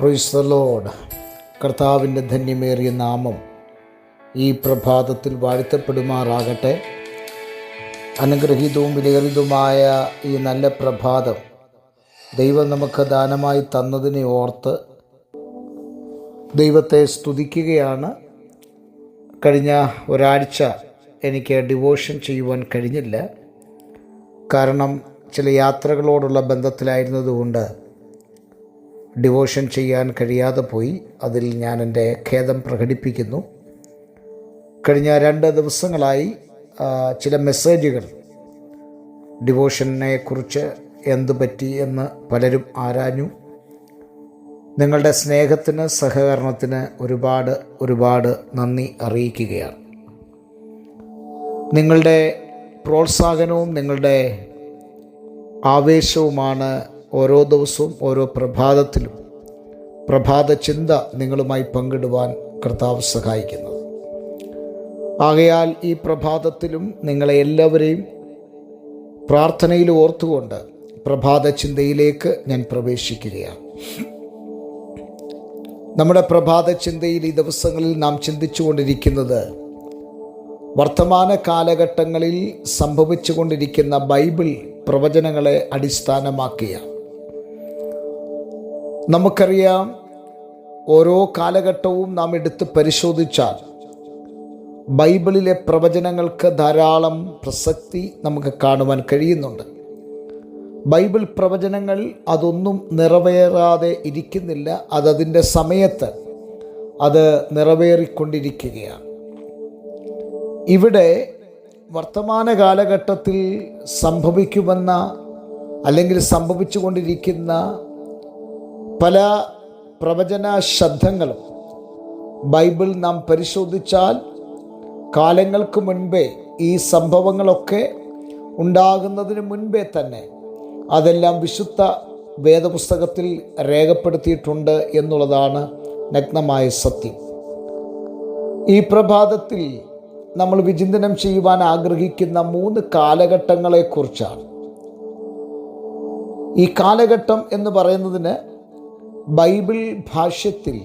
പ്രൊയ്സലോഡ് കർത്താവിന്റെ ധന്യമേറിയ നാമം ഈ പ്രഭാതത്തിൽ വാഴ്ത്തപ്പെടുമാറാകട്ടെ. അനുഗ്രഹീതവും വിലയേറിയതുമായ ഈ നല്ല പ്രഭാതം ദൈവം നമുക്ക് ദാനമായി തന്നതിനെ ഓർത്ത് ദൈവത്തെ സ്തുതിക്കുകയാണ്. കഴിഞ്ഞ ഒരാഴ്ച എനിക്ക് ഡിവോഷൻ ചെയ്യുവാൻ കഴിഞ്ഞില്ല. കാരണം ചില യാത്രകളോടുള്ള ബന്ധത്തിലായിരുന്നതുകൊണ്ട് ഡിവോഷൻ ചെയ്യാൻ കഴിയാതെ പോയി. അതിൽ ഞാൻ എന്റെ ഖേദം പ്രകടിപ്പിക്കുന്നു. കഴിഞ്ഞ രണ്ട് ദിവസങ്ങളായി ചില മെസ്സേജുകൾ. ഡിവോഷനെ കുറിച്ച് എന്തു പറ്റി എന്ന് പലരും ആരാഞ്ഞു. നിങ്ങളുടെ സ്നേഹത്തിന് സഹകരണത്തിന് ഒരുപാട് ഒരുപാട് നന്ദി അറിയിക്കുകയാണ്. നിങ്ങളുടെ പ്രോത്സാഹനവും നിങ്ങളുടെ ആവേശവുമാണ് ഓരോ ദിവസവും ഓരോ പ്രഭാതത്തിലും പ്രഭാത ചിന്ത നിങ്ങളുമായി പങ്കിടുവാൻ കർത്താവ് സഹായിക്കുന്നത് ആകയാൽ ഈ പ്രഭാതത്തിലും നിങ്ങളെ എല്ലാവരെയും പ്രാർത്ഥനയിൽ ഓർത്തുകൊണ്ട് പ്രഭാത ചിന്തയിലേക്ക് ഞാൻ പ്രവേശിക്കുകയാണ്. നമ്മുടെ പ്രഭാത ചിന്തയിൽ ഈ ദിവസങ്ങളിൽ നാം ചിന്തിച്ചുകൊണ്ടിരിക്കുന്നത് വർത്തമാന കാലഘട്ടങ്ങളിൽ സംഭവിച്ചുകൊണ്ടിരിക്കുന്ന ബൈബിൾ പ്രവചനങ്ങളെ അടിസ്ഥാനമാക്കിയ നമുക്കറിയാം ഓരോ കാലഘട്ടവും നാം എടുത്ത് പരിശോധിച്ചാൽ ബൈബിളിലെ പ്രവചനങ്ങൾക്ക് ധാരാളം പ്രസക്തി നമുക്ക് കാണുവാൻ കഴിയുന്നുണ്ട്. ബൈബിൾ പ്രവചനങ്ങൾ അതൊന്നും നിറവേറാതെ ഇരിക്കുന്നില്ല. അതതിന്റെ സമയത്ത് അത് നിറവേറിക്കൊണ്ടിരിക്കുകയാണ്. ഇവിടെ വർത്തമാന കാലഘട്ടത്തിൽ സംഭവിക്കുമെന്ന അല്ലെങ്കിൽ സംഭവിച്ചുകൊണ്ടിരിക്കുന്ന പല പ്രവചന ശബ്ദങ്ങളും ബൈബിൾ നാം പരിശോധിച്ചാൽ കാലങ്ങൾക്ക് മുൻപേ ഈ സംഭവങ്ങളൊക്കെ ഉണ്ടാകുന്നതിന് മുൻപേ തന്നെ അതെല്ലാം വിശുദ്ധ വേദപുസ്തകത്തിൽ രേഖപ്പെടുത്തിയിട്ടുണ്ട് എന്നുള്ളതാണ് നഗ്നമായ സത്യം. ഈ പ്രഭാതത്തിൽ നമ്മൾ വിചിന്തനം ചെയ്യുവാൻ ആഗ്രഹിക്കുന്ന മൂന്ന് കാലഘട്ടങ്ങളെക്കുറിച്ചാണ്. ഈ കാലഘട്ടം എന്ന് പറയുന്നതിന് ബൈബിൾ ഭാഷ്യത്തിൽ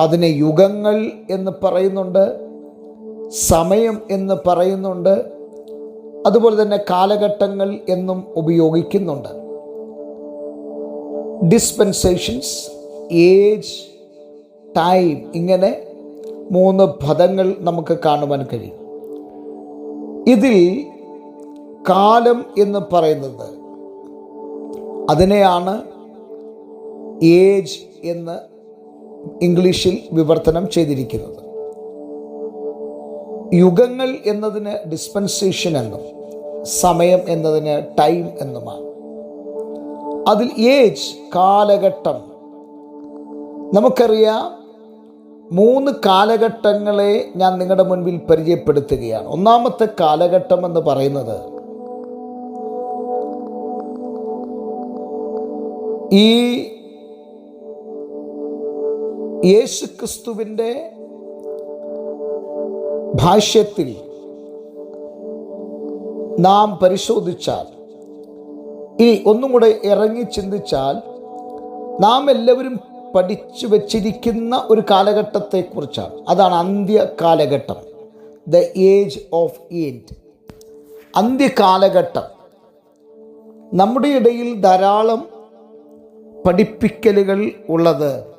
അതിനെ യുഗങ്ങൾ എന്ന് പറയുന്നുണ്ട് സമയം എന്ന് പറയുന്നുണ്ട് അതുപോലെ തന്നെ കാലഘട്ടങ്ങൾ എന്നും ഉപയോഗിക്കുന്നുണ്ട്. ഡിസ്പെൻസേഷൻസ് ഏജ് ടൈം ഇങ്ങനെ മൂന്ന് പദങ്ങൾ നമുക്ക് കാണുവാൻ കഴിയും. ഇതിൽ കാലം എന്ന് പറയുന്നത് അതിനെയാണ് ഏജ് എന്ന് ഇംഗ്ലീഷിൽ വിവർത്തനം ചെയ്തിരിക്കുന്നത്. യുഗങ്ങൾ എന്നതിന് ഡിസ്പെൻസേഷൻ എന്നും സമയം എന്നതിന് ടൈം എന്നുമാണ്. അതിൽ ഏജ് കാലഘട്ടം. നമുക്കറിയാം മൂന്ന് കാലഘട്ടങ്ങളെ ഞാൻ നിങ്ങളുടെ മുൻപിൽ പരിചയപ്പെടുത്തുകയാണ്. ഒന്നാമത്തെ കാലഘട്ടം എന്ന് പറയുന്നത് ഈ യേശുക്രിസ്തുവിന്റെ ഭാഷ്യത്തിൽ നാം പരിശോധിച്ചാൽ ഇനി ഒന്നും കൂടെ ഇറങ്ങി ചിന്തിച്ചാൽ നാം എല്ലാവരും പഠിച്ചു വച്ചിരിക്കുന്ന ഒരു കാലഘട്ടത്തെക്കുറിച്ചാണ്. അതാണ് അന്ത്യ കാലഘട്ടം ദ ഏജ് ഓഫ് എൻഡ് അന്ത്യകാലഘട്ടം. നമ്മുടെ ഇടയിൽ ധാരാളം പഠിപ്പിക്കലുകൾ ഉള്ളത്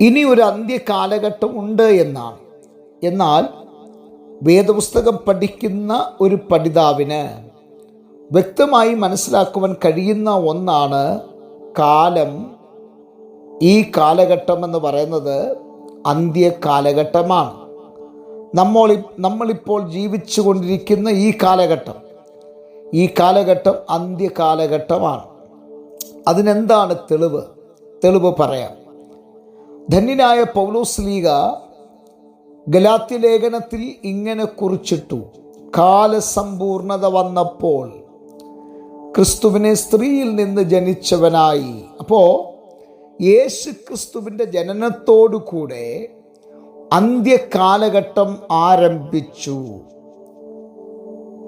ഇനി ഒരു അന്ത്യകാലഘട്ടം ഉണ്ട് എന്നാണ്. എന്നാൽ വേദപുസ്തകം പഠിക്കുന്ന ഒരു പഠിതാവിന് വ്യക്തമായി മനസ്സിലാക്കുവാൻ കഴിയുന്ന ഒന്നാണ് കാലം. ഈ കാലഘട്ടം എന്ന് പറയുന്നത് അന്ത്യകാലഘട്ടമാണ്. നമ്മൾ നമ്മളിപ്പോൾ ജീവിച്ചു കൊണ്ടിരിക്കുന്ന ഈ കാലഘട്ടം ഈ കാലഘട്ടം അന്ത്യകാലഘട്ടമാണ്. അതിനെന്താണ് തെളിവ്? തെളിവ് പറയാം. ധന്യനായ പൗലോസ് ലീഗ ഗലാത്യ ലേഖനത്തിൽ ഇങ്ങനെ കുറിച്ചിട്ടു. കാലസമ്പൂർണത വന്നപ്പോൾ ക്രിസ്തുവിനെ സ്ത്രീയിൽ നിന്ന് ജനിച്ചവനായി. അപ്പോൾ യേശു ക്രിസ്തുവിന്റെ ജനനത്തോടു കൂടെ അന്ത്യകാലഘട്ടം ആരംഭിച്ചു.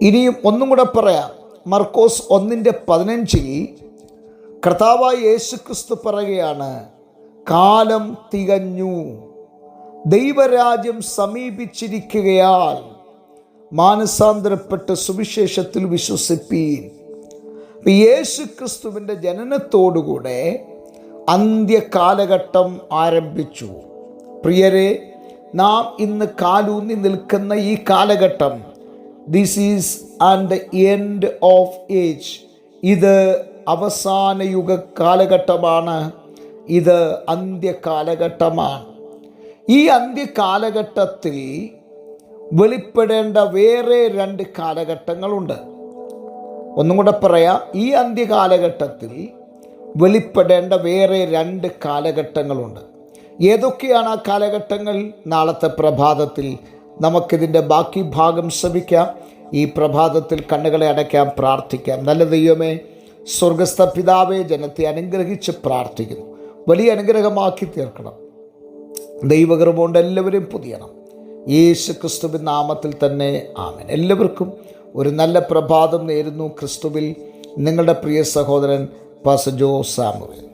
ഇനിയും ഒന്നും കൂടെ പറയാം. മർക്കോസ് ഒന്നിന്റെ പതിനഞ്ചിൽ കർത്താവായ യേശു ക്രിസ്തു പറയുകയാണ് കാലം തികഞ്ഞു. ദൈവരാജ്യം സമീപിച്ചിരിക്കുകയാൽ മാനസാന്തരപ്പെട്ട് സുവിശേഷത്തിൽ വിശ്വസിപ്പീൻ. യേശു ക്രിസ്തുവിന്റെ ജനനത്തോടുകൂടെ അന്ത്യകാലഘട്ടം ആരംഭിച്ചു. പ്രിയരെ നാം ഇന്ന് കാലൂന്നി നിൽക്കുന്ന ഈ കാലഘട്ടം this is and end of age ഇത് അവസാന യുഗ കാലഘട്ടമാണ്. ഇത് അന്ത്യകാലഘട്ടമാണ്. ഈ അന്ത്യകാലഘട്ടത്തിൽ വെളിപ്പെടേണ്ട വേറെ രണ്ട് കാലഘട്ടങ്ങളുണ്ട്. ഒന്നും കൂടെ പറയാം. ഈ അന്ത്യകാലഘട്ടത്തിൽ വെളിപ്പെടേണ്ട വേറെ രണ്ട് കാലഘട്ടങ്ങളുണ്ട്. ഏതൊക്കെയാണ് ആ കാലഘട്ടങ്ങൾ? നാളത്തെ പ്രഭാതത്തിൽ നമുക്കിതിന്റെ ബാക്കി ഭാഗം ശ്രമിക്കാം. ഈ പ്രഭാതത്തിൽ കണ്ണുകളെ അടയ്ക്കാം പ്രാർത്ഥിക്കാം. നല്ല ദൈവമേ സ്വർഗസ്ഥ പിതാവെ ജനത്തെ അനുഗ്രഹിച്ച് പ്രാർത്ഥിക്കുന്നു. വലിയ അനുഗ്രഹമാക്കി തീർക്കണം. ദൈവകൃപ കൊണ്ട് എല്ലാവരും പുതിയണം. യേശു ക്രിസ്തുവിൻ നാമത്തിൽ തന്നെ ആമൻ. എല്ലാവർക്കും ഒരു നല്ല പ്രഭാതം നേരുന്നു ക്രിസ്തുവിൽ. നിങ്ങളുടെ പ്രിയ സഹോദരൻ പാസ ജോ സാമുവേൽ